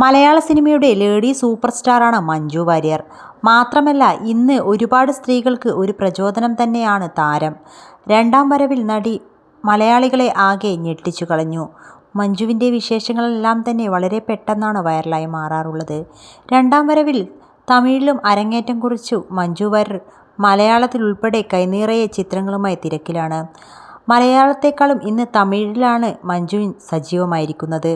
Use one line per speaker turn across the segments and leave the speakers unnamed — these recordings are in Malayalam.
മലയാള സിനിമയുടെ ലേഡി സൂപ്പർ സ്റ്റാറാണ് മഞ്ജു വാര്യർ. മാത്രമല്ല ഇന്ന് ഒരുപാട് സ്ത്രീകൾക്ക് ഒരു പ്രചോദനം തന്നെയാണ് താരം. രണ്ടാം വരവിൽ നടി മലയാളികളെ ആകെ ഞെട്ടിച്ചു കളഞ്ഞു. മഞ്ജുവിന്റെ വിശേഷങ്ങളെല്ലാം തന്നെ വളരെ പെട്ടെന്നാണ് വൈറലായി മാറാറുള്ളത്. രണ്ടാം വരവിൽ തമിഴിലും അരങ്ങേറ്റം കുറിച്ചു മഞ്ജു വാര്യർ മലയാളത്തിൽ ഉൾപ്പെടെ കൈനീറയെ ചിത്രങ്ങളുമായി തിരക്കിലാണ്. മലയാളത്തെക്കാളും ഇന്ന് തമിഴിലാണ് മഞ്ജുവിൻ സജീവമായിരിക്കുന്നത്.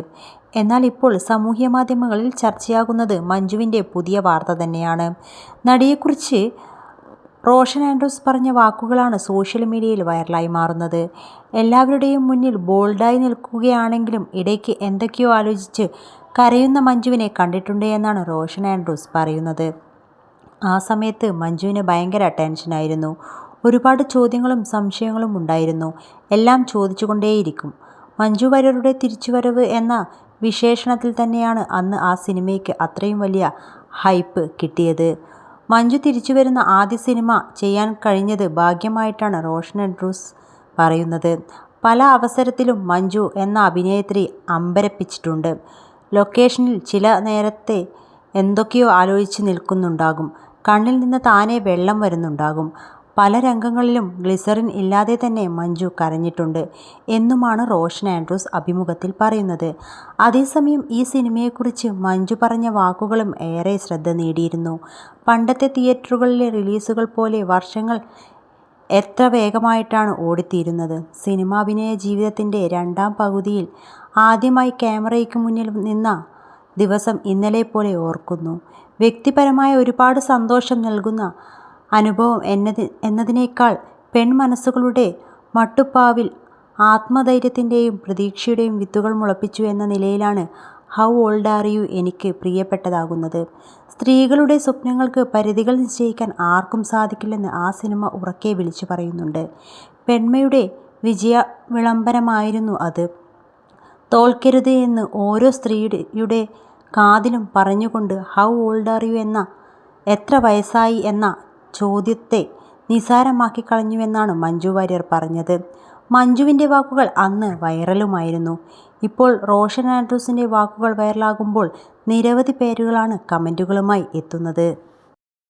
എന്നാൽ ഇപ്പോൾ സാമൂഹ്യ മാധ്യമങ്ങളിൽ ചർച്ചയാകുന്നത് മഞ്ജുവിന്റെ പുതിയ വാർത്ത തന്നെയാണ്. നടിയെക്കുറിച്ച് റോഷൻ ആൻഡ്രൂസ് പറഞ്ഞ വാക്കുകളാണ് സോഷ്യൽ മീഡിയയിൽ വൈറലായി മാറുന്നത്. എല്ലാവരുടെയും മുന്നിൽ ബോൾഡായി നിൽക്കുകയാണെങ്കിലും ഇടയ്ക്ക് എന്തൊക്കെയോ ആലോചിച്ച് കരയുന്ന മഞ്ജുവിനെ കണ്ടിട്ടുണ്ട് എന്നാണ് റോഷൻ ആൻഡ്രൂസ് പറയുന്നത്. ആ സമയത്ത് മഞ്ജുവിന് ഭയങ്കര ടെൻഷനായിരുന്നു. ഒരുപാട് ചോദ്യങ്ങളും സംശയങ്ങളും ഉണ്ടായിരുന്നു. എല്ലാം ചോദിച്ചുകൊണ്ടേയിരിക്കും. മഞ്ജു വാര്യരുടെ തിരിച്ചുവരവ് എന്ന വിശേഷണത്തിൽ തന്നെയാണ് അന്ന് ആ സിനിമയ്ക്ക് അത്രയും വലിയ ഹൈപ്പ് കിട്ടിയത്. മഞ്ജു തിരിച്ചു വരുന്ന ആദ്യ സിനിമ ചെയ്യാൻ കഴിഞ്ഞത് ഭാഗ്യമായിട്ടാണ് റോഷൻ ആൻഡ്രൂസ് പറയുന്നത്. പല അവസരത്തിലും മഞ്ജു എന്ന അഭിനേത്രി അമ്പരപ്പിച്ചിട്ടുണ്ട്. ലൊക്കേഷനിൽ ചില നേരത്തെ എന്തൊക്കെയോ ആലോചിച്ച് നിൽക്കുന്നുണ്ടാകും. കണ്ണിൽ നിന്ന് താനെ വെള്ളം വരുന്നുണ്ടാകും. പല രംഗങ്ങളിലും ഗ്ലിസറിൻ ഇല്ലാതെ തന്നെ മഞ്ജു കരഞ്ഞിട്ടുണ്ട് എന്നുമാണ് റോഷൻ ആൻഡ്രൂസ് അഭിമുഖത്തിൽ പറയുന്നത്. അതേസമയം ഈ സിനിമയെക്കുറിച്ച് മഞ്ജു പറഞ്ഞ വാക്കുകളും ഏറെ ശ്രദ്ധ നേടിയിരുന്നു. പണ്ടത്തെ തിയേറ്ററുകളിലെ റിലീസുകൾ പോലെ വർഷങ്ങൾ എത്ര വേഗമായിട്ടാണ് ഓടിത്തീരുന്നത്. സിനിമാഭിനയ ജീവിതത്തിന്റെ രണ്ടാം പകുതിയിൽ ആദ്യമായി ക്യാമറയ്ക്ക് മുന്നിൽ നിന്ന ദിവസം ഇന്നലെ പോലെ ഓർക്കുന്നു. വ്യക്തിപരമായ ഒരുപാട് സന്തോഷം നൽകുന്ന അനുഭവം എന്നത് എന്നതിനേക്കാൾ പെൺമനസ്സുകളുടെ മട്ടുപ്പാവിൽ ആത്മധൈര്യത്തിന്റെയും പ്രതീക്ഷയുടെയും വിത്തുകൾ മുളപ്പിച്ചു എന്ന നിലയിലാണ് ഹൗ ഓൾഡ് ആർ യു എനിക്ക് പ്രിയപ്പെട്ടതാകുന്നത്. സ്ത്രീകളുടെ സ്വപ്നങ്ങൾക്ക് പരിധികൾ നിശ്ചയിക്കാൻ ആർക്കും സാധിക്കില്ലെന്ന് ആ സിനിമ ഉറക്കെ വിളിച്ചു പറയുന്നുണ്ട്. പെൺമയുടെ വിജയ വിളംബരമായിരുന്നു അത്. തോൽക്കരുത് എന്ന് ഓരോ സ്ത്രീയുടെ കാതിലും പറഞ്ഞുകൊണ്ട് ഹൗ ഓൾഡ് ആർ യു എന്ന എത്ര വയസ്സായി? എന്ന ചോദ്യത്തെ നിസാരമാക്കി കളഞ്ഞുവെന്നാണ് മഞ്ജു വാര്യർ പറഞ്ഞത്. മഞ്ജുവിന്റെ വാക്കുകൾ അന്ന് വൈറലുമായിരുന്നു. ഇപ്പോൾ റോഷൻ ആൻഡ്രൂസിന്റെ വാക്കുകൾ വൈറലാകുമ്പോൾ നിരവധി പേരുകളാണ് കമന്റുകളുമായി എത്തുന്നത്.